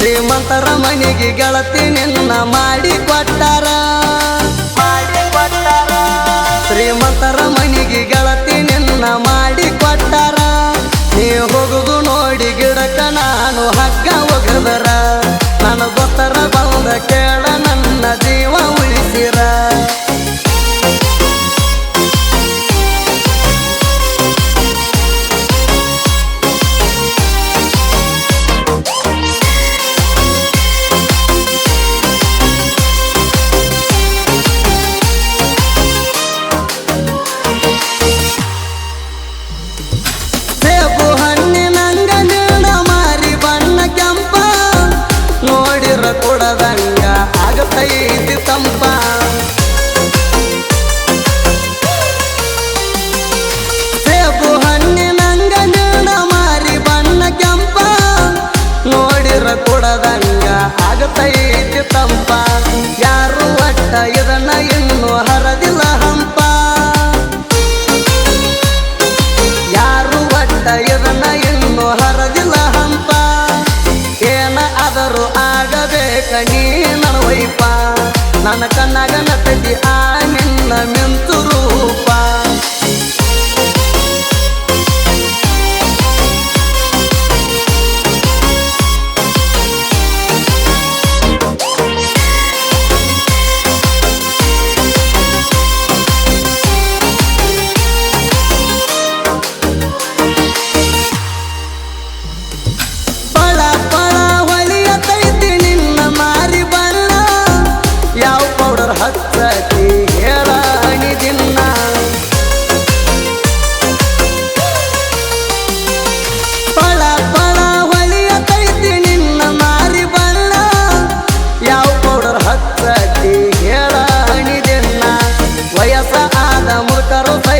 ಶ್ರೀಮಂತರ ಮನೆಗೆ ಗೆಳತಿ ನಿನ್ನ ಮಾಡಿ ಕೊಟ್ಟಾರ. ಶ್ರೀಮಂತರ ಮನೆಗೆ ಗೆಳತಿ ನಿನ್ನ ಮಾಡಿ ಕೊಟ್ಟಾರ. ನೀ ಹೋಗುದು ನೋಡಿ ಗಿಡಕ್ಕ ನಾನು ಹಗ್ಗ ಹೋಗದರ ನನ್ನ ಗೊತ್ತರ ಬಂದ ಆಗತೈತಿ ತಂಪ. ಸೇಬು ಹಣ್ಣಿನಂಗ ನೀಡ ಮಾರಿ ಬಣ್ಣ ಕೆಂಪ. ನೋಡಿರ ಕೊಡದಂಗ ಆಗತೈತಿ ತಂಪ. ಯಾರು ಒಟ್ಟ ಇದನ್ನ ಇನ್ನು ಹರದಿಲ್ಲ ಹಂಪ. ಯಾರು ಒಟ್ಟ ಇದನ್ನ ಇನ್ನು ಹರದಿಲ್ಲ ಹಂಪ. ಏನ ಆದರೂ ಆಗಬೇಕ ನೀ ನಡವೈಪ ನನ್ನ ಕನ್ನಗನ ನಟತಿ ಆ ನಿನ್ನ ಮಿಂತು ರೂಪ.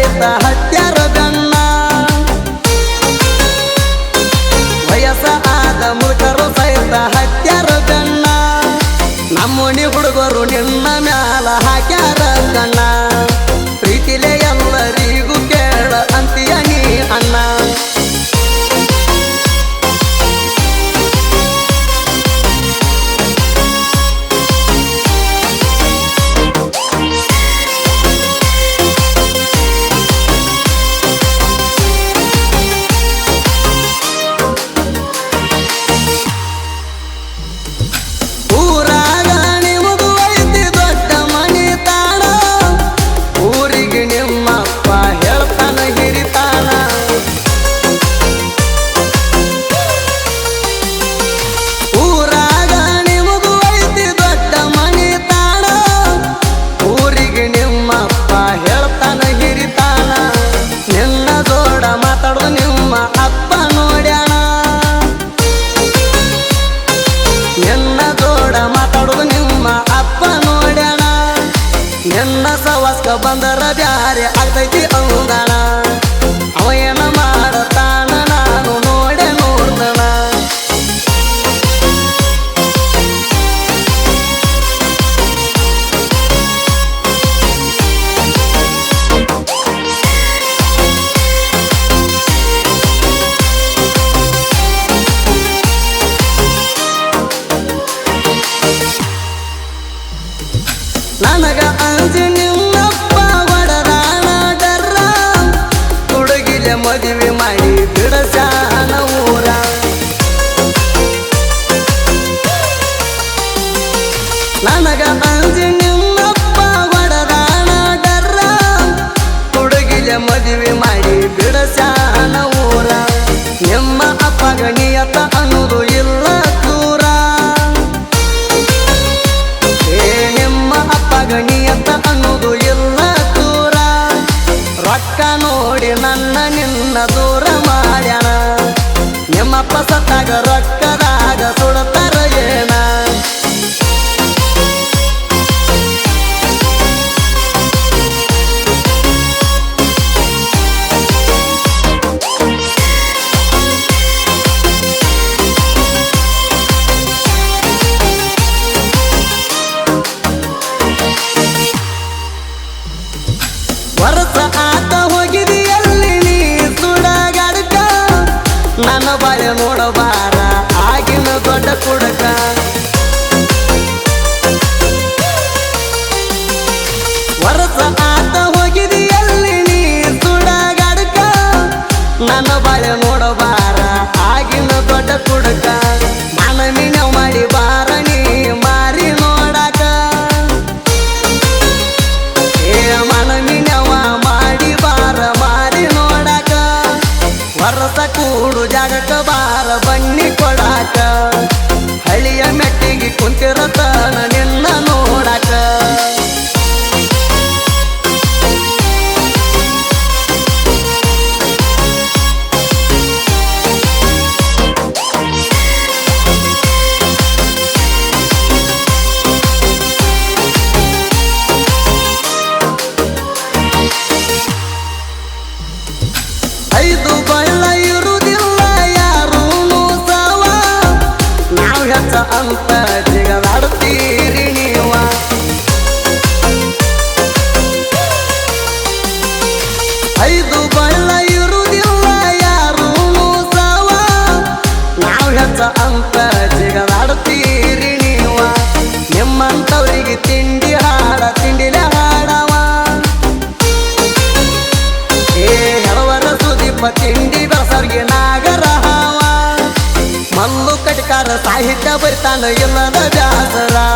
ಮುಖರು ಹತ್ಯಾರ ಸವಾಸ್ಕ ಬಂದರ ಬ್ಯಾರೆ ಆಗ್ತೈತಿ ಅನುದಾನ ನಿಮ್ಮಪ್ಪ ಮದುವೆ ಮಾಡಿ ಬಿಡಸಾನ ಊರ ನಿಮ್ಮ ಅಪ್ಪಗ ನಿಮ್ಮಪ್ಪ ಸತ್ತಾಗ ತಿಂಡಿ ಬರಸರ್ಗೆ ನಾಗರ ಹಾವ ಮಲ್ಲು ಕಟಕಾರ ಸಾಹಿತ್ಯ ಬರ್ತಾನೆ ಇಲ್ಲದ ಜಾಸರಾ.